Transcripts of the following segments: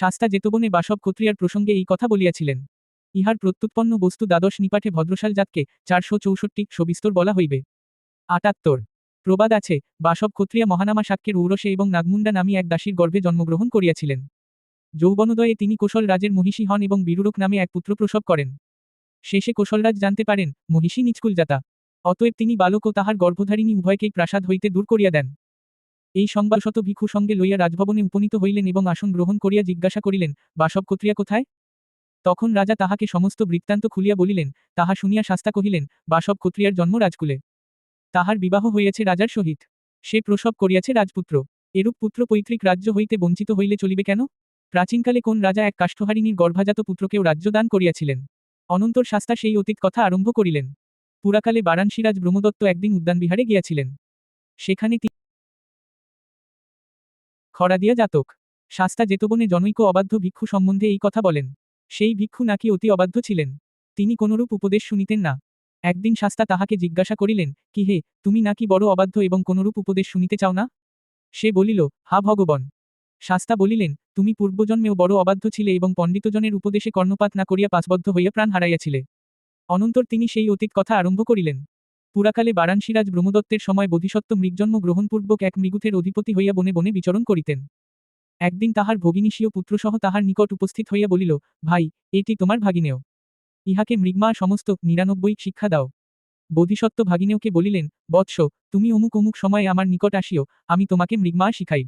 শাস্তা যেতবনে বাসব ক্ষত্রিয়ার প্রসঙ্গে এই কথা বলিয়াছিলেন। ইহার প্রত্যুৎপন্ন বস্তু দ্বাদশ নিপাঠে ভদ্রশাল জাতকে চারশো চৌষট্টি সবিস্তর বলা হইবে। আটাত্তর। প্রবাদ আছে, বাসব ক্ষত্রিয়া মহানামা শাক্যের ঔরসে এবং নাগমুন্ডা নামী এক দাসীর গর্ভে জন্মগ্রহণ করিয়াছিলেন। যৌবনোদয়ে তিনি কোশল রাজের মহিষী হন এবং বীরুরক নামে এক পুত্র প্রসব করেন। শেষে কোশলরাজ জানতে পারেন, মহিষী নিচকুল জাতা অতএব তিনি বালক ও তাহার গর্ভধারিণী উভয়কেই প্রাসাদ হইতে দূর করিয়া দেন। এই সংবাদশত ভিক্ষু সঙ্গে লইয়া রাজভবনে উপনীত হইলেন এবং আসন গ্রহণ করিয়া জিজ্ঞাসা করিলেন বাসব ক্ষত্রিয়া কোথায়? তখন রাজা তাহাকে সমস্ত বৃত্তান্ত খুলিয়া বলিলেন, তাহা শুনিয়া শাস্তা কহিলেন বাসব ক্ষত্রিয়ার জন্ম রাজকুলে। তাহার বিবাহ হইয়াছে রাজার সহিত। সে প্রসব করিয়াছে রাজপুত্র। এরূপ পুত্র পৈতৃক রাজ্য হইতে বঞ্চিত হইলে চলিবে কেন? প্রাচীনকালে কোন রাজা এক কাষ্ঠহারিণীর গর্ভাজাত পুত্রকেও রাজ্য দান করিয়াছিলেন? অনন্তর শাস্তা সেই অতীত কথা আরম্ভ করিলেন। পুরাকালে বারাণসীরাজ ব্রহ্মদত্ত একদিন উদ্যানবিহারে গিয়াছিলেন। সেখানে তিনি খরাদিয়া জাতক শাস্তা যেতবনে জনৈক অবাধ্য ভিক্ষু সম্বন্ধে এই কথা বলেন। সেই ভিক্ষু নাকি অতি অবাধ্য ছিলেন। তিনি কোনরূপ উপদেশ শুনিতেন না। একদিন শাস্তা তাহাকে জিজ্ঞাসা করিলেন, কি হে, তুমি নাকি বড় অবাধ্য এবং কোনরূপ উপদেশ শুনিতে চাও না? সে বলিল, হা ভগবন। শাস্তা বলিলেন, তুমি পূর্বজন্মেও বড় অবাধ্য ছিলে এবং পণ্ডিতজনের উপদেশে কর্ণপাত না করিয়া পাশবদ্ধ হইয়া প্রাণ হারাইয়াছিলে। অনন্তর তিনি সেই অতীত কথা আরম্ভ করিলেন। পুরাকালে বারাণসীরাজ ব্রহ্মদত্তের সময় বোধিসত্ত্ব মৃগজন্ম গ্রহণপূর্বক এক মৃগুথের অধিপতি হইয়া বনে বনে বিচরণ করিতেন। একদিন তাহার ভগিনীশীয় পুত্রসহ তাহার নিকট উপস্থিত হইয়া বলিল, ভাই, এটি তোমার ভাগিনেও। ইহাকে মৃগমা সমস্ত নিরানব্বই শিক্ষা দাও। বোধিসত্ত্ব ভাগিনেওকে বলিলেন, বৎস, তুমি অমুক অমুক সময়ে আমার নিকট আসিও আমি তোমাকে মৃগমা শিখাইব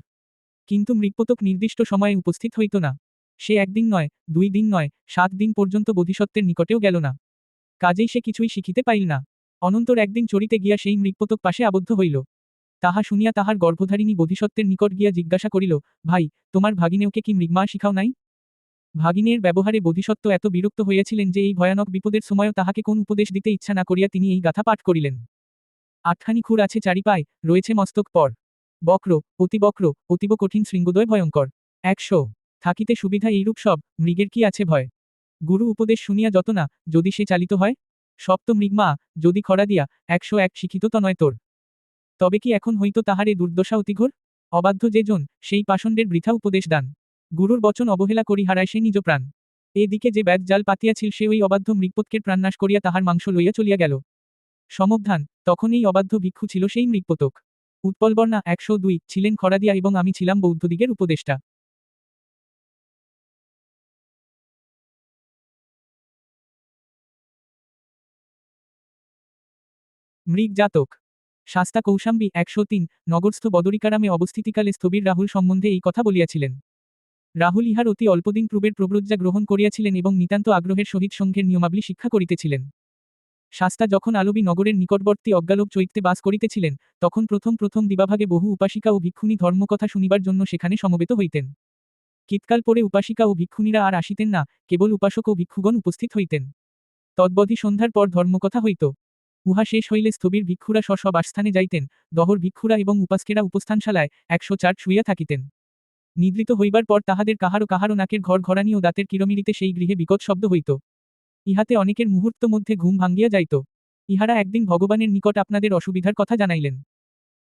কিন্তু মৃগপতক নির্দিষ্ট সময়ে উপস্থিত হইত না। সে একদিন নয়, দুই দিন নয়, সাত দিন পর্যন্ত বোধিসত্ত্বের নিকটেও গেল না। কাজেই সে কিছুই শিখিতে পাইল না। অনন্তর একদিন চড়িতে গিয়া সেই মৃগপতক পাশে আবদ্ধ হইল। তাহা শুনিয়া তাহার গর্ভধারিণী বোধিসত্ত্বের নিকট গিয়া জিজ্ঞাসা করিল, ভাই, তোমার ভাগিনেওকে কি মৃগমা শিখাও নাই? ভাগিনের ব্যবহারে বোধিসত্ত্ব এত বিরক্ত হইয়াছিলেন যে এই ভয়ানক বিপদের সময়ও তাহাকে কোন উপদেশ দিতে ইচ্ছা না করিয়া তিনি এই গাথা পাঠ করিলেন। আটখানি খুর আছে চারিপায়, রয়েছে মস্তক পর। বক্র, অতি বক্র, অতীব কঠিন শৃঙ্গদয় ভয়ঙ্কর। একশো। থাকিতে সুবিধা এইরূপ সব, মৃগের কি আছে ভয়? গুরু উপদেশ শুনিয়া যত না, যদি সে চালিত হয়? সপ্ত মৃগমা যদি খরা দিয়া একশো এক শিখিত তো নয় তোর। তবে কি এখন হইত তাহার দুর্দশা অতিঘোর? অবাধ্য যে জন সেই পাষণ্ডের বৃথা উপদেশ দান। গুরুর বচন অবহেলা করি হারায় সে নিজ প্রাণ। এদিকে যে ব্যাদ জাল পাতিয়াছিল সে ওই অবাধ্য মৃগপতকের প্রাণনাশ করিয়া তাহার মাংস লইয়া চলিয়া গেল। সমবধান, তখন এই অবাধ্য ভিক্ষু ছিল সেই মৃগপতক। উৎপলবর্ণা একশো দুই, ছিলেন খরাদিয়া এবং আমি ছিলাম বৌদ্ধদিগের উপদেষ্টা। মৃগ জাতক শাস্তা কৌশাম্বী একশো তিন, নগরস্থ বদরিকারামে অবস্থিতিকালে স্থবির রাহুল সম্বন্ধে এই কথা বলিয়াছিলেন। রাহুল ইহার অতি অল্পদিন পূর্বের প্রব্রজ্জা গ্রহণ করিয়াছিলেন এবং নিতান্ত আগ্রহের সহিত সংঘের নিয়মাবলী শিক্ষা করিতেছিলেন। শাস্তা যখন আলবী নগরের নিকটবর্তী অজ্ঞালোক চৈত্যে বাস করিতেছিলেন, তখন প্রথম প্রথম দিবাভাগে বহু উপাসিকা ও ভিক্ষুণী ধর্মকথা শুনিবার জন্য সেখানে সমবেত হইতেন। শীতকাল পরে উপাসিকা ও ভিক্ষুণীরা আর আসিতেন না, কেবল উপাসক ও ভিক্ষুগণ উপস্থিত হইতেন। তদ্বধি সন্ধ্যার পর ধর্মকথা হইত। উহা শেষ হইলে স্থবির ভিক্ষুরা স্ব আস্থানে যাইতেন, দহর ভিক্ষুরা এবং উপাসকেরা উপস্থানশালায় একশো চার শুইয়া থাকিতেন। নিদ্রিত হইবার পর তাহাদের কাহারো কাহারো নাকের ঘর ঘরানি ও দাঁতের কিরমিরিতে সেই গৃহে বিকট শব্দ হইত। ইহাতে অনেকের মুহূর্ত মধ্যে ঘুম ভাঙ্গিয়া যাইত। ইহারা একদিন ভগবানের নিকট আপনাদের অসুবিধার কথা জানাইলেন।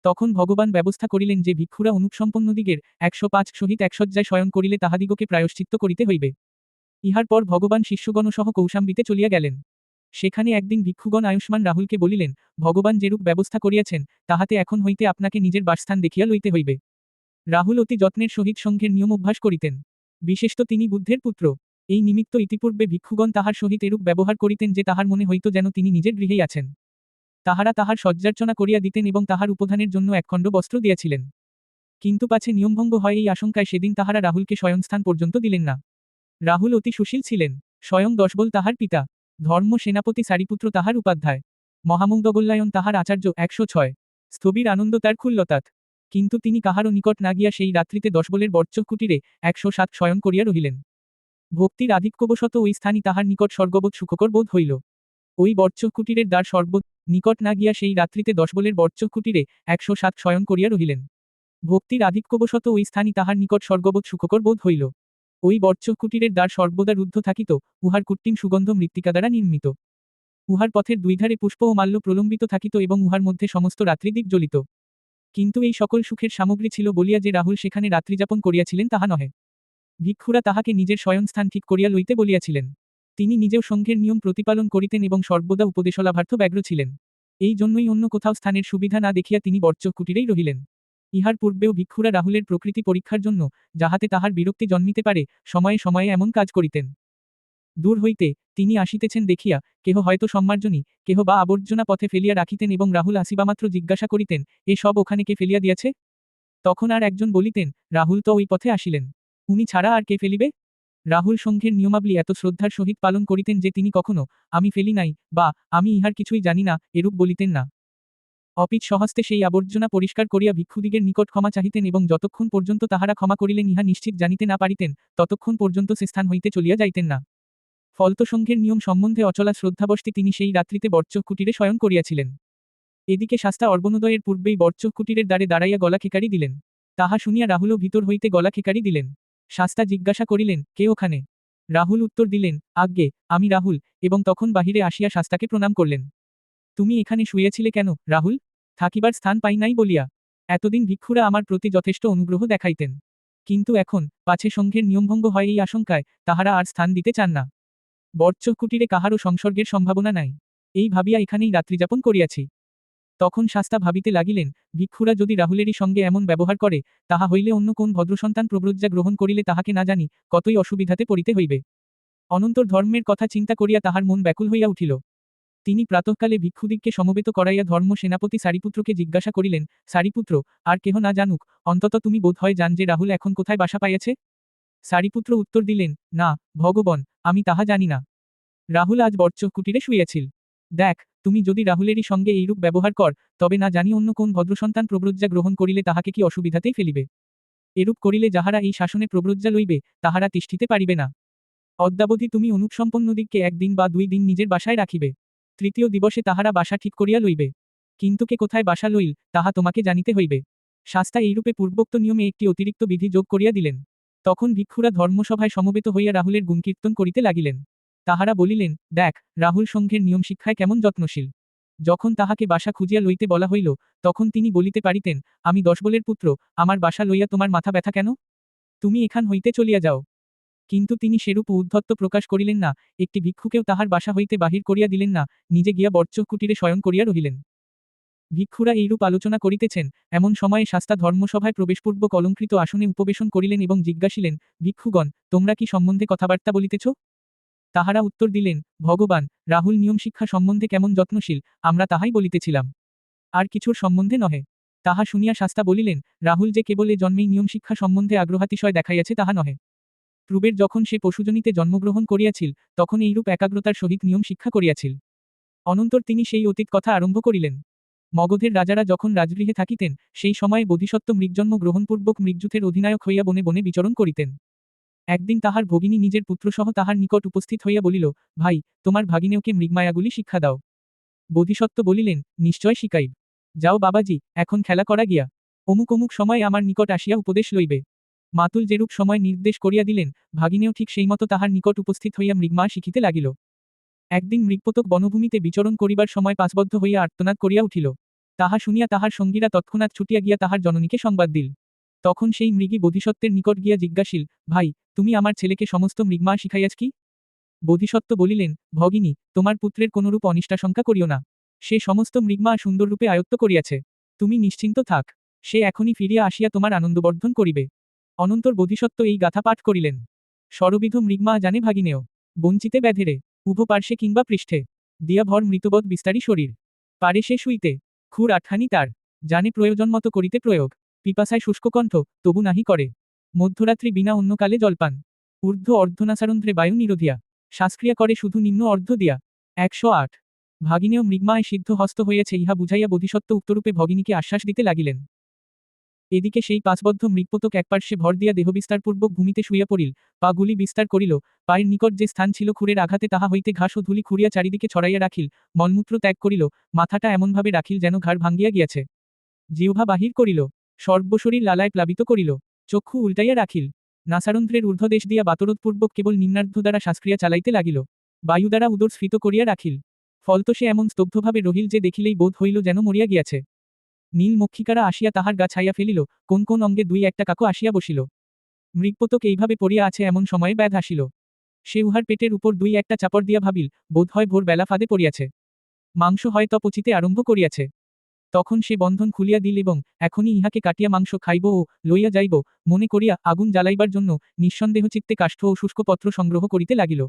তখন ভগবান ব্যবস্থা করিলেন যে ভিক্ষুরা অনুপসম্পন্ন দিগের একশো পাঁচ সহিত একসজ্জায় শয়ন করিলে তাহাদিগকে প্রায়শ্চিত্ত করিতে হইবে। ইহার পর ভগবান শিষ্যগণসহ কৌশাম্বিতে চলিয়া গেলেন। সেখানে একদিন ভিক্ষুগণ আয়ুষ্মান রাহুলকে বলিলেন, ভগবান যেরূপ ব্যবস্থা করিয়াছেন, তাহাতে এখন হইতে আপনাকে নিজের বাসস্থান দেখিয়া লইতে হইবে রাহুল অতি যত্নের সহিত সংঘের নিয়ম অভ্যাস করিতেন। বিশেষত তিনি বুদ্ধের পুত্র। এই নিমিত্ত ইতিপূর্বে ভিক্ষুগণ তাহার সহিত এরূপ ব্যবহার করিতেন যে তাহার মনে হইত যেন তিনি নিজের গৃহেই আছেন। তাহারা তাহার সজ্জার্চনা করিয়া দিতেন এবং তাহার উপধানের জন্য একখণ্ড বস্ত্র দিয়াছিলেন। কিন্তু পাছে নিয়মভঙ্গ হয় এই আশঙ্কায় সেদিন তাহারা রাহুলকে স্বয়ংস্থান পর্যন্ত দিলেন না। রাহুল অতি সুশীল ছিলেন। স্বয়ং দশবল তাহার পিতা। ধর্ম সেনাপতি সারিপুত্র তাহার উপাধ্যায়। মহামুগ্ধগোল্লায়ন তাহার আচার্য একশো ছয়। স্থবির আনন্দ তার খুল্লতাৎ। কিন্তু তিনি কাহারও নিকট না গিয়া সেই রাত্রিতে দশবলের বর্চক কুটিরে একশো সাত শয়ন করিয়া রহিলেন। ভক্তির আধিক্যবশত ওই স্থানই তাহার নিকট স্বর্গবোধ সুখকর বোধ হইল। ওই বর্চক কুটিরের দ্বার সর্ব নিকট না গিয়া সেই রাত্রিতে দশবলের বর্চক কুটিরে একশো সাত শয়ন করিয়া রহিলেন। ভক্তির আধিক্যবশত ওই স্থানই তাহার নিকট স্বর্গবোধ সুখকর বোধ হইল। ওই বর্চক কুটিরের দ্বার সর্বদা রুদ্ধ থাকিত, উহার কৃত্রিম সুগন্ধ মৃত্তিকা দ্বারা নির্মিত। উহার পথের দুই ধারে পুষ্প ও মাল্য প্রলম্বিত থাকিত এবং উহার মধ্যে সমস্ত রাত্রিদ্বীপ জ্বলিত। কিন্তু এই সকল সুখের সামগ্রী ছিল বলিয়া যে রাহুল সেখানে রাত্রিযাপন করিয়াছিলেন তাহা নহে। ভিক্ষুরা তাহাকে নিজের শয়নস্থান ঠিক করিয়া লইতে বলিয়াছিলেন। তিনি নিজেও সংঘের নিয়ম প্রতিপালন করিতেন এবং সর্বদা উপদেশলাভার্থ ব্যগ্র ছিলেন। এই জন্যই অন্য কোথাও স্থানের সুবিধা না দেখিয়া তিনি বর্চক কুটিরেই রহিলেন। ইহার পূর্বেও ভিক্ষুরা রাহুলের প্রকৃতি পরীক্ষার জন্য যাহাতে তাহার বিরক্তি জন্মিতে পারে, সময়ে সময়ে এমন কাজ করিতেন। দূর হইতে তিনি আসিতেছেন দেখিয়া কেহ হয়তো সম্মার্জনী, কেহ বা আবর্জনা পথে ফেলিয়া রাখিতেন এবং রাহুল আসিবামাত্র জিজ্ঞাসা করিতেন, এ সব ওখানে কে ফেলিয়া দিয়াছে? তখন আর একজন বলিতেন, রাহুল তো ওই পথে আসিলেন, উনি ছাড়া আর কে ফেলিবে? রাহুল সংঘের নিয়মাবলী এত শ্রদ্ধার সহিত পালন করিতেন যে তিনি কখনো, আমি ফেলি নাই বা আমি ইহার কিছুই জানি না, এরূপ বলিতেন না। অপিত সহস্তে সেই আবর্জনা পরিষ্কার করিয়া ভিক্ষুদিগের নিকট ক্ষমা চাহিতেন এবং যতক্ষণ পর্যন্ত তাহারা ক্ষমা করিলেন ইহা নিশ্চিত জানিতে না পারিতেন, ততক্ষণ পর্যন্ত সে স্থান হইতে চলিয়া যাইতেন না। ফলত সংঘের নিয়ম সম্বন্ধে অচলা শ্রদ্ধাবস্তি তিনি সেই রাত্রিতে বর্চক কুটিরে শয়ন করিয়াছিলেন। এদিকে শাস্তা অর্বণোদয়ের পূর্বেই বর্চক কুটিরের দ্বারে দাঁড়াইয়া গলা খেকারি দিলেন। তাহা শুনিয়া রাহুলও ভিতর হইতে গলা খেকারি দিলেন। শাস্তা জিজ্ঞাসা করিলেন, কে ওখানে? রাহুল উত্তর দিলেন, আজ্ঞে, আমি রাহুল, এবং তখন বাহিরে আসিয়া শাস্তাকে প্রণাম করলেন। তুমি এখানে শুয়েছিলে কেন? রাহুল থাকিবার স্থান পাই নাই বলিয়া এতদিন ভিক্ষুরা আমার প্রতি যথেষ্ট অনুগ্রহ দেখাইতেন। কিন্তু এখন পাছে সংঘের নিয়মভঙ্গ হয় এই আশঙ্কায় তাহারা আর স্থান দিতে চান না। বর্চক কুটিরে কাহারও সংসর্গের সম্ভাবনা নাই। এই ভাবিয়া এখানেই রাত্রিযাপন করিয়াছি। তখন শাস্তা ভাবিতে লাগিলেন, ভিক্ষুরা যদি রাহুলেরই সঙ্গে এমন ব্যবহার করে, তাহা হইলে অন্য কোন ভদ্রসন্তান প্রব্রজ্জা গ্রহণ করিলে তাহাকে না জানি কতই অসুবিধাতে পড়িতে হইবে। অনন্তর ধর্মের কথা চিন্তা করিয়া তাহার মন ব্যাকুল হইয়া উঠিল। তিনি প্রাতঃকালে ভিক্ষুদিগকে সমবেত করাইয়া ধর্ম সেনাপতি সারিপুত্রকে জিজ্ঞাসা করিলেন, সারিপুত্র, আর কেহ না জানুক, অন্তত তুমি বোধ হয় জান যে রাহুল এখন কোথায় বাসা পাইয়াছে? সারিপুত্র উত্তর দিলেন, না, ভগবন, আমি তাহা জানি না। রাহুল আজ বর্চক কুটিরে শুইয়াছিল। দেখ, তুমি যদি রাহুলেরই সঙ্গে এইরূপ ব্যবহার কর, তবে না জানি অন্য কোন ভদ্রসন্তান প্রব্রজ্জা গ্রহণ করিলে তাহাকে কি অসুবিধাতেই ফেলিবে। এরূপ করিলে যাহারা এই শাসনে প্রব্রজ্জা লইবে, তাহারা তিষ্ঠিতে পারিবে না। অদ্যাবধি তুমি অনুপসম্পন্ন দিককে একদিন বা দুই দিন নিজের বাসায় রাখিবে। তৃতীয় দিবসে তাহারা বাসা ঠিক করিয়া লইবে। কিন্তু কে কোথায় বাসা লইল, তাহা তোমাকে জানিতে হইবে। শাস্তা এইরূপে পূর্বোক্ত নিয়মে একটি অতিরিক্ত বিধি যোগ করিয়া দিলেন। তখন ভিক্ষুরা ধর্মসভায় সমবেত হইয়া রাহুলের গুণকীর্তন করিতে লাগিলেন। তাহারা বলিলেন, দেখ, রাহুল সংঘের নিয়ম শিক্ষায় কেমন যত্নশীল। যখন তাহাকে বাসা খুঁজিয়া লইতে বলা হইল, তখন তিনি বলিতে পারিতেন, আমি দশবলের পুত্র, আমার বাসা লইয়া তোমার মাথা ব্যথা কেন? তুমি এখান হইতে চলিয়া যাও। কিন্তু তিনি সেরূপ উদ্ধত্ত প্রকাশ করিলেন না, একটি ভিক্ষুকেও তাহার বাসা হইতে বাহির করিয়া দিলেন না, নিজে গিয়া বর্চক কুটিরে শয়ন করিয়া রহিলেন। ভিক্ষুরা এইরূপ আলোচনা করিতেছেন, এমন সময়ে শাস্তা ধর্মসভায় প্রবেশপূর্বক কলঙ্কৃত আসনে উপবেশন করিলেন এবং জিজ্ঞাসিলেন, ভিক্ষুগণ, তোমরা কি সম্বন্ধে কথাবার্তা বলিতেছ? তাহারা উত্তর দিলেন, ভগবান, রাহুল নিয়ম শিক্ষা সম্বন্ধে কেমন যত্নশীল, আমরা তাহাই বলিতেছিলাম। আর কিছুর সম্বন্ধে নহে। তাহা শুনিয়া শাস্তা বলিলেন, রাহুল যে কেবল এ জন্মেই নিয়ম শিক্ষা সম্বন্ধে আগ্রহাতিশয় দেখাইয়াছে তাহা নহে। পূর্বের যখন সে পশুজনিতে জন্মগ্রহণ করিয়াছিল, তখন এইরূপ একাগ্রতার সহিত নিয়ম শিক্ষা করিয়াছিল। অনন্তর তিনি সেই অতীত কথা আরম্ভ করিলেন। মগধের রাজারা যখন রাজগৃহে থাকিতেন, সেই সময়ে বোধিসত্ত্ব মৃগজন্ম গ্রহণপূর্বক মৃগযুথের অধিনায়ক হইয়া বনে বনে বিচরণ করিতেন। একদিন তাহার ভগিনী নিজের পুত্রসহ তাহার নিকট উপস্থিত হইয়া বলিল, ভাই, তোমার ভাগিনেওকে মৃগমায়াগুলি শিক্ষা দাও। বোধিসত্ত্ব বলিলেন, নিশ্চয় শিকাইব যাও বাবাজি, এখন খেলা করা গিয়া। অমুক অমুক সময় আমার নিকট আসিয়া উপদেশ লইবে। মাতুল যেরূপ সময় নির্দেশ করিয়া দিলেন, ভাগিনেও ঠিক সেইমতো তাহার নিকট উপস্থিত হইয়া মৃগমা শিখিতে লাগিল। একদিন মৃগপতক বনভূমিতে বিচরণ করিবার সময় পাশবদ্ধ হইয়া আর্তনাদ করিয়া উঠিল। তাহা শুনিয়া তাহার সঙ্গীরা তৎক্ষণাৎ ছুটিয়া গিয়া তাহার জননীকে সংবাদ দিল। তখন সেই মৃগী বোধিসত্ত্বের নিকট গিয়া জিজ্ঞাসিল, ভাই, তুমি আমার ছেলেকে সমস্ত মৃগমা শিখাইয়াছ কি? বোধিসত্ত্ব বলিলেন, ভগিনী, তোমার পুত্রের কোনরূপ অনিষ্টাশঙ্কা করিও না। সে সমস্ত মৃগমা সুন্দররূপে আয়ত্ত করিয়াছে। তুমি নিশ্চিন্ত থাক। সে এখনই ফিরিয়া আসিয়া তোমার আনন্দবর্ধন করিবে। অনন্তর বোধিসত্ত্ব এই গাথা পাঠ করিলেন। সরবিধ মৃগমা জানে ভাগিনেও, বঞ্চিতে ব্যাধেরে, উভ পার্শ্বে কিংবা পৃষ্ঠে দিয়া ভর মৃতবধ বিস্তারী শরীর। পারে সে শুইতে, খুর আটখানি তার, জানে প্রয়োজন মতো করিতে প্রয়োগ, পিপাসায় শুষ্ককণ্ঠ তবু নাহি করে। মধ্যরাত্রি বিনা অন্যকালে জলপান, ঊর্ধ্ব অর্ধনাসারন্ধ্রে বায়ু নিরোধিয়া শ্বাসক্রিয়া করে শুধু নিম্ন অর্ধ দিয়া, একশো আট। ভাগিনেও মৃগমায় সিদ্ধ হস্ত হইয়াছে ইহা বুঝাইয়া বোধিসত্ত্ব উক্তরূপে ভগিনীকে আশ্বাস দিতে লাগিলেন। এদিকে সেই পাঁচবদ্ধ মৃগপতক একপার্শ্বে ভর দিয়া দেহবিস্তারপূর্বক ভূমিতে শুইয়া পড়িল, পা গুলি বিস্তার করিল, পায়ের নিকট যে স্থান ছিল খুরের আঘাতে তাহা হইতে ঘাস ও ধুলি খুঁড়িয়া চারিদিকে ছড়াইয়া রাখিল, মলমূত্র ত্যাগ করিল, মাথাটা এমনভাবে রাখিল যেন ঘাড় ভাঙ্গিয়া গিয়াছে। জিহ্বা বাহির করিল, সর্বশরীর লালায় প্লাবিত করিল, চক্ষু উল্টাইয়া রাখিল, নাসারন্ধ্রের ঊর্ধ্বদেশ দিয়া বাতরোধপূর্বক কেবল নিম্নার্ধ দ্বারা শ্বাসক্রিয়া চালাইতে লাগিল, বায়ু দ্বারা উদর স্ফীত করিয়া রাখিল, ফলত সে এমন স্তব্ধভাবে রহিল যে দেখিলেই বোধ হইল যেন মরিয়া গিয়াছে। নীল মক্ষিকারা আসিয়া তাহার গা ছাইয়া ফেলিল, কোন কোন অঙ্গে দুই একটা কাকু আসিয়া বসিল। মৃগপতক এইভাবে পড়িয়া আছে এমন সময়ে ব্যাধ আসিল। সে উহার পেটের উপর দুই একটা চাপড় দিয়া ভাবিল, বোধ হয় ভোর বেলা ফাঁদে পড়িয়াছে। মাংস হয়তো পচিতে আরম্ভ করিয়াছে। তখন সে বন্ধন খুলিয়া দিল এবং এখনই ইহাকে কাটিয়া মাংস খাইব ও লইয়া যাইব, মনে করিয়া আগুন জ্বালাইবার জন্য নিঃসন্দেহ চিত্তে কাষ্ঠ ও শুষ্কপত্র সংগ্রহ করিতে লাগিল।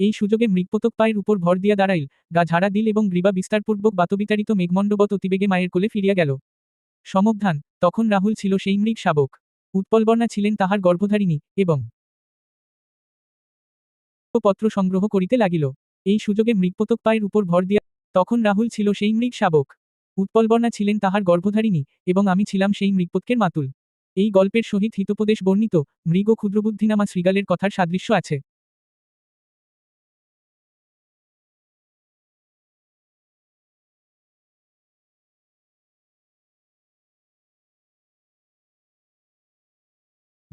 এই সুযোগে মৃগপতক পায়ের উপর ভর দিয়া দাঁড়াইল, গা ঝাড়া দিল এবং গ্রীবা বিস্তারপূর্বক বাতবিতাড়িত মেঘমণ্ডবত অতিবেগে মায়ের কোলে ফিরিয়া গেল। সমবধান তখন রাহুল ছিল সেই মৃগ শাবক। উৎপলবর্ণা ছিলেন তাহার গর্ভধারিণী এবং পত্র সংগ্রহ করিতে লাগিল। এই সুযোগে মৃগপতক পায়ের উপর ভর দিয়া, তখন রাহুল ছিল সেই মৃগ শাবক। উৎপলবর্ণা ছিলেন তাহার গর্ভধারিণী এবং আমি ছিলাম সেই মৃগপতকের মাতুল। এই গল্পের সহিত হিতোপদেশ বর্ণিত মৃগ ক্ষুদ্রবুদ্ধিনামা শ্রীগালের কথার সাদৃশ্য আছে।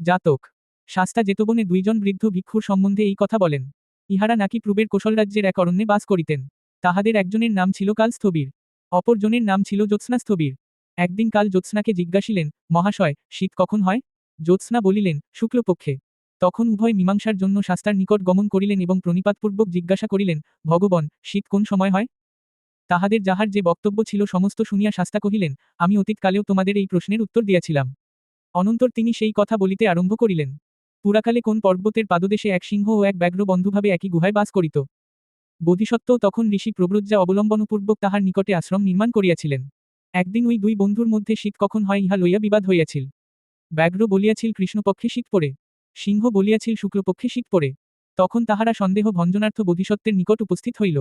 জাতক শাস্তা জেতবনে দুইজন বৃদ্ধ ভিক্ষুর সম্বন্ধে এই কথা বলেন। ইহারা নাকি পূর্বের কোশল রাজ্যের এক অরণ্যে বাস করিতেন। তাহাদের একজনের নাম ছিল কাল স্থবির অপরজনের নাম ছিল জ্যোৎস্না স্থবির একদিন কাল জ্যোৎস্নাকে জিজ্ঞাসিলেন, মহাশয়, শীত কখন হয়? জ্যোৎস্না বলিলেন, শুক্লপক্ষে। তখন উভয় মীমাংসার জন্য শাস্তার নিকট গমন করিলেন এবং প্রণিপাতপূর্বক জিজ্ঞাসা করিলেন, ভগবন, শীত কোন সময় হয়? তাহাদের যাহার যে বক্তব্য ছিল সমস্ত শুনিয়া শাস্তা কহিলেন, আমি অতীতকালেও তোমাদের এই প্রশ্নের উত্তর দিয়াছিলাম। অনন্তর তিনি সেই কথা বলিতে আরম্ভ করিলেন, পুরাকালে কোন পর্বতের পাদদেশে এক সিংহ ও এক ব্যাঘ্র বন্ধুভাবে একই গুহায় বাস করিত। বোধিসত্ত্বও তখন ঋষি প্রব্রজ্জা অবলম্বনপূর্বক তাহার নিকটে আশ্রম নির্মাণ করিয়াছিলেন। একদিন ওই দুই বন্ধুর মধ্যে শীত কখন হয় ইহা লইয়া বিবাদ হইয়াছিল। ব্যাঘ্র বলিয়াছিল, কৃষ্ণপক্ষে শীত পড়ে। সিংহ বলিয়াছিল, শুক্লপক্ষে শীত পড়ে। তখন তাহারা সন্দেহ ভঞ্জনার্থ বোধিসত্ত্বের নিকট উপস্থিত হইল।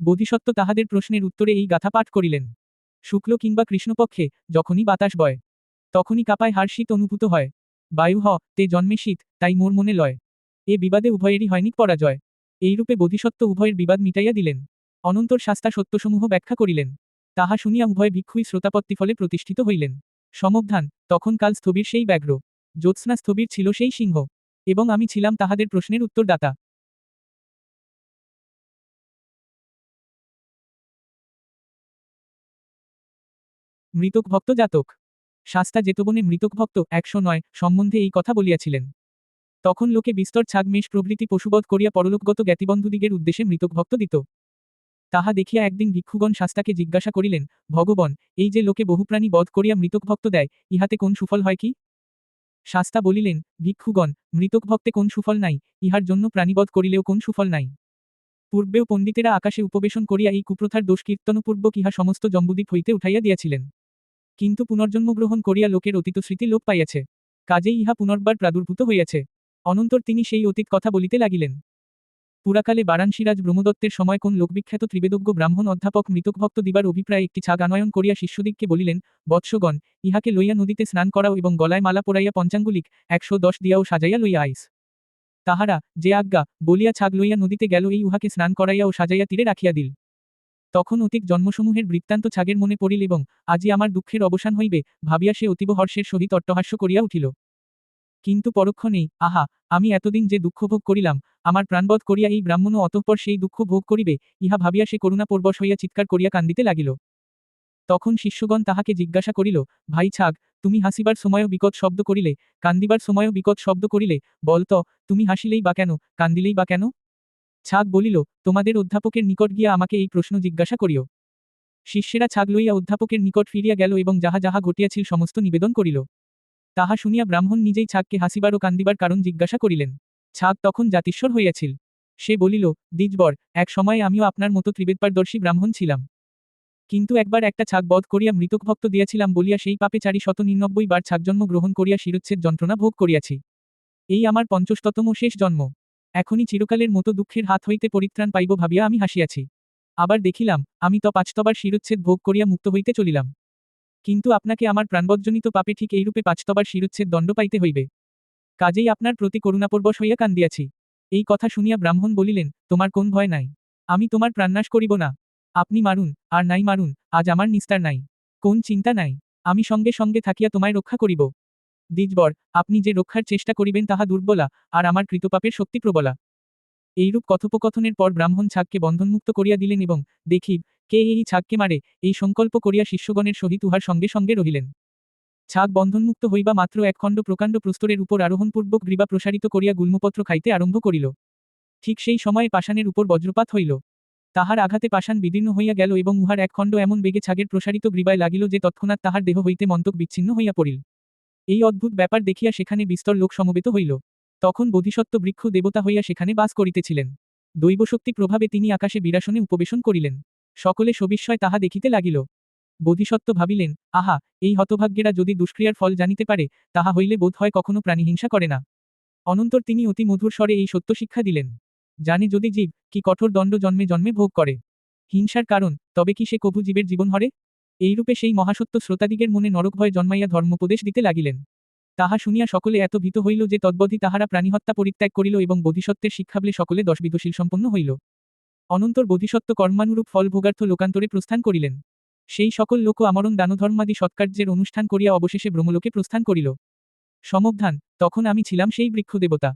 বোধিসত্ত্ব তাহাদের প্রশ্নের উত্তরে এই গাথা পাঠ করিলেন, শুক্ল কিংবা কৃষ্ণপক্ষে যখনই বাতাস বয়। তখনই কাপায় হার শীত অনুভূত হয়। বায়ু হ, তে জন্মে শীত, তাই মোর মনে লয়। এ বিবাদে উভয়েরই হয়নি পরাজয়। এইরূপে বোধিসত্ত্ব উভয়ের বিবাদ মিটাইয়া দিলেন। অনন্তর শাস্তা সত্যসমূহ ব্যাখ্যা করিলেন। তাহা শুনিয়া উভয় ভিক্ষুই শ্রোতাপত্তি ফলে প্রতিষ্ঠিত হইলেন। সমবধান, তখন কাল স্থবির সেই ব্যাঘ্র। জ্যোৎস্না স্থবির ছিল সেই সিংহ। এবং আমি ছিলাম তাহাদের প্রশ্নের উত্তরদাতা। মৃতক ভক্ত জাতক। শাস্তা জেতবনে মৃতকভক্ত একশো নয় সম্বন্ধে এই কথা বলিয়াছিলেন। তখন লোকে বিস্তর ছাগমেষ প্রভৃতি পশুবধ করিয়া পরলোকগত জ্ঞাতিবন্ধুদিগের উদ্দেশ্যে মৃতক ভক্ত দিত। তাহা দেখিয়া একদিন ভিক্ষুগণ শাস্তাকে জিজ্ঞাসা করিলেন, ভগবন, এই যে লোকে বহুপ্রাণী বধ করিয়া মৃতক ভক্ত দেয়, ইহাতে কোন সুফল হয় কি? শাস্তা বলিলেন, ভিক্ষুগণ মৃতক ভক্তে কোন সুফল নাই, ইহার জন্য প্রাণীবধ করিলেও কোন সুফল নাই। পূর্বেও পণ্ডিতেরা আকাশে উপবেশন করিয়া এই কুপ্রথার দোষ কীর্তনপূর্বক ইহা সমস্ত জম্বুদ্বীপ হইতে উঠাইয়া দিয়াছিলেন। কিন্তু পুনর্জন্মগ্রহণ করিয়া লোকের অতীত স্মৃতি লোপ পাইয়াছে। কাজেই ইহা পুনর্বার প্রাদুর্ভূত হইয়াছে। অনন্তর তিনি সেই অতীত কথা বলিতে লাগিলেন। পুরাকালে বারাণসীরাজ ব্রহ্মদত্তের সময় কোন লোকবিখ্যাত ত্রিবেদজ্ঞ ব্রাহ্মণ অধ্যাপক মৃতকভক্ত দিবার অভিপ্রায় একটি ছাগ আনয়ন করিয়া শিষ্যদিগকে বলিলেন, বৎসগণ, ইহাকে লইয়া নদীতে স্নান করাও এবং গলায় মালা পরাইয়া পঞ্চাঙ্গুলিক একশো দশ দিয়াও সাজাইয়া লইয়া আইস। তাহারা, যে আজ্ঞা, বলিয়া ছাগ লইয়া নদীতে গেল এই উহাকে স্নান করাইয়া ও সাজাইয়া তীরে রাখিয়া দিল। তখন অতীক জন্মসমূহের বৃত্তান্ত ছাগের মনে পড়িল এবং আজি আমার দুঃখের অবসান হইবে ভাবিয়া সে অতীব হর্ষের সহিত অট্টহাস্য করিয়া উঠিল। কিন্তু পরক্ষণেই আহা, আমি এতদিন যে দুঃখ ভোগ করিলাম, আমার প্রাণবধ করিয়া এই ব্রাহ্মণও অতঃপর সেই দুঃখ ভোগ করিবে, ইহা ভাবিয়া সে করুণাপূর্বশ হইয়া চিৎকার করিয়া কান্দিতে লাগিল। তখন শিষ্যগণ তাহাকে জিজ্ঞাসা করিল, ভাই ছাগ, তুমি হাসিবার সময়ও বিকট শব্দ করিলে, কান্দিবার সময়ও বিকট শব্দ করিলে বলত তুমি হাসিলেই বা কেন, কান্দিলেই বা কেন? ছাগ বলিল, তোমাদের অধ্যাপকের নিকট গিয়া আমাকে এই প্রশ্ন জিজ্ঞাসা করিও। শিষ্যেরা ছাগ লইয়া অধ্যাপকের নিকট ফিরিয়া গেল এবং যাহা যাহা ঘটিয়াছিল সমস্ত নিবেদন করিল। তাহা শুনিয়া ব্রাহ্মণ নিজেই ছাগকে হাসিবার ও কান্দিবার কারণ জিজ্ঞাসা করিলেন। ছাগ তখন জাতিস্বর হইয়াছিল। সে বলিল দ্বিজবর এক সময়ে আমিও আপনার মতো ত্রিবেদপারদর্শী ব্রাহ্মণ ছিলাম। কিন্তু একবার একটা ছাগ বধ করিয়া মৃতক ভক্ত দিয়াছিলাম বলিয়া সেই পাপে চারি শত নিরানব্বই বার ছাগজন্ম গ্রহণ করিয়া শিরোচ্ছেদ যন্ত্রণা ভোগ করিয়াছি। এই আমার পঞ্চশততম শেষ জন্ম। এখনই চিরকালের মতো দুঃখের হাত হইতে পরিত্রাণ পাইব ভাবিয়া আমি হাসিয়াছি। আবার দেখিলাম, আমি তো পাঁচতবার শিরোচ্ছেদ ভোগ করিয়া মুক্ত হইতে চলিলাম। কিন্তু আপনাকে আমার প্রাণবজ্জনিত পাপে ঠিক এইরূপে পাঁচতবার শিরোচ্ছেদ দণ্ড পাইতে হইবে। কাজেই আপনার প্রতি করুণাপরবশ হইয়া কান্দিয়াছি। এই কথা শুনিয়া ব্রাহ্মণ বলিলেন, তোমার কোন ভয় নাই। আমি তোমার প্রাণনাশ করিব না। আপনি মারুন, আর নাই মারুন, আজ আমার নিস্তার নাই। কোন চিন্তা নাই। আমি সঙ্গে সঙ্গে থাকিয়া তোমায় রক্ষা করিব। দ্বিজবর, আপনি যে রক্ষার চেষ্টা করিবেন তাহা দুর্বলা, আর আমার কৃতপাপের শক্তি প্রবলা। এইরূপ কথোপকথনের পর ব্রাহ্মণ ছাগকে বন্ধনমুক্ত করিয়া দিলেন এবং দেখি, কে এই ছাগকে মারে, এই সংকল্প করিয়া শিষ্যগণের সহিত উহার সঙ্গে সঙ্গে রহিলেন। ছাগ বন্ধনমুক্ত হইবা মাত্র একখণ্ড প্রকাণ্ড প্রস্তরের উপর আরোহণপূর্বক গ্রীবা প্রসারিত করিয়া গুল্মপত্র খাইতে আরম্ভ করিল। ঠিক সেই সময়ে পাষাণের উপর বজ্রপাত হইল। তাহার আঘাতে পাষাণ বিদীর্ণ হইয়া গেল এবং উহার এক খণ্ড এমন বেগে ছাগের প্রসারিত গ্রীবায় লাগিল যে তৎক্ষণাৎ তাহার দেহ হইতে মন্তক বিচ্ছিন্ন হইয়া পড়িল। এই অদ্ভুত ব্যাপার দেখিয়া সেখানে বিস্তর লোক সমবেত হইল। তখন বোধিসত্ত্ব বৃক্ষ দেবতা হইয়া সেখানে বাস করিতেছিলেন। দৈবশক্তি প্রভাবে তিনি আকাশে বিরাসনে উপবেশন করিলেন। সকলে সবিস্ময় তাহা দেখিতে লাগিল। বোধিসত্ত্ব ভাবিলেন, আহা, এই হতভাগ্যেরা যদি দুষ্ক্রিয়ার ফল জানিতে পারে, তাহা হইলে বোধ হয় কখনো প্রাণীহিংসা করে না। অনন্তর তিনি অতি মধুর স্বরে এই সত্য শিক্ষা দিলেন, জানে যদি জীব, কি কঠোর দণ্ড জন্মে জন্মে ভোগ করে। হিংসার কারণ, তবে কি সে কভু জীবের জীবন হরে? এইরূপে সেই মহাসত্য শ্রোতাদিগের মনে নরকভয় জন্মাইয়া ধর্মোপদেশ দিতে লাগিলেন। তাহা শুনিয়া সকলে এত ভীত হইল যে তদ্বধি তাহারা প্রাণীহত্যা পরিত্যাগ করিল এবং বোধিসত্ত্বের শিক্ষাবলে সকলে দশবিদশীল সম্পন্ন হইল। অনন্তর বোধিসত্ত্ব কর্মানুরূপ ফল ভোগার্থ লোকান্তরে প্রস্থান করিলেন। সেই সকল লোক আমরণ দানধর্মাদি সৎকার্যের অনুষ্ঠান করিয়া অবশেষে ব্রহ্মলোকে প্রস্থান করিল। সমবধান তখন আমি ছিলাম সেই বৃক্ষ দেবতা